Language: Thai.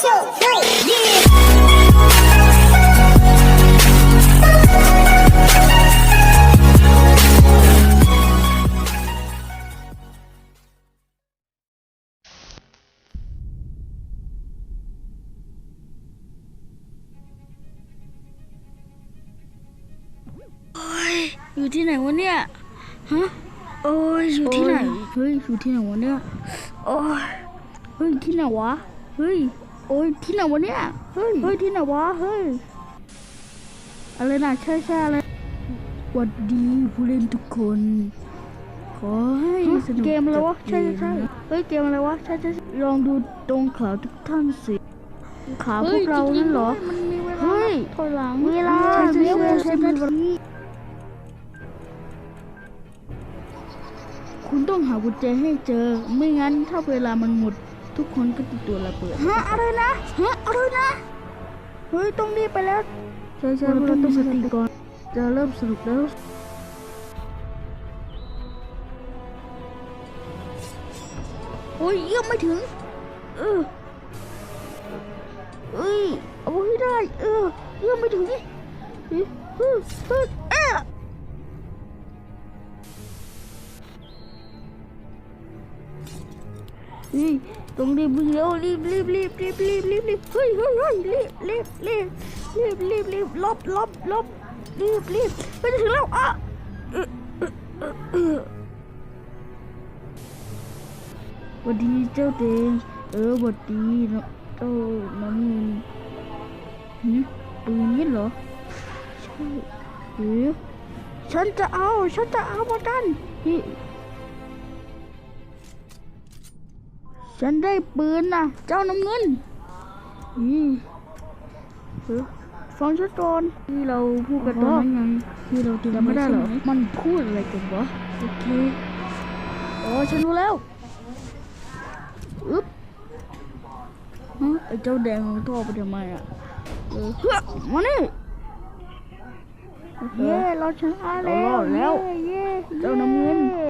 two, three, yeah. อยู่ที่ไหนวะเนี่ย ฮะ โอ้ยอยู่ที่ไหน เฮ้ย อยู่ที่ไหนวะเนี่ย โอ้ย เฮ้ย ที่ไหนวะ เฮ้ย โอ้ยที่ไหนวะเนี่ย เฮ้ย เฮ้ยที่ไหนวะ เฮ้ย อะไรนะใช่ใช่อะไรหวัดดีผู้เล่นทุกคน ขอให้สนุกเกมอะไรวะกับใช่ใช่เกมใช่นะเฮ้ยเกมอะไรวะใช่ใช่ใช่ลองดูตรงขาทุกท่านสิ ขาพวกเรานั่นเหรอมันมีเวลาเฮ้ยถอยหลังเวลาใช่ใช่เวลาใช่ใช่ใช่ใช่คุณต้องหากุญแจให้เจอ ไม่งั้นถ้าเวลามันหมด ทุกคนก็ติดตัวระเบิดฮะอะไรนะฮะอะไรนะเฮ้ยต้องรีบไปแล้วใช่ใช่เราต้องมีสติก่อนจะเริ่มสนุกแล้วโอ้ยเอื้อมไม่ถึง เออเอ้ยเอาให้ได้ เออเอื้อมไม่ถึงเออเออเออเออเฮ้ย นี่ต้องรีบวิ่งแล้วรีบรีบรีบรีบรีบรีบรีบเฮ้ยเฮ้ยเฮ้ยรีบรีบรีบรีบรีบรีบลบลบลบรีบรีบไปถึงแล้วอะวัดดีเจ้าเตงเออวัดดีนะเจ้าน้ำเงินหืมปืนนี่เหรอใช่เอ๊ะฉันจะเอา ฉันจะเอาเหมือนกันนี่ ฉันได้ปืนนะเจ้าน้ำเงิน อืมเออฟังฉันก่อนที่เราพูดกันตอนนั้นไงที่เราเตรียมจำไม่ได้เหรอใช่มันพูดอะไรกันวะโอเคโอ้ฉันรู้แล้วอึ๊บฮะไอ้เจ้าแดงมันท่อไปทำไมอะเออเฮ้ยมานี่เย้เราชนะแล้วเรารอดแล้วเย้เจ้าน้ำเงินย้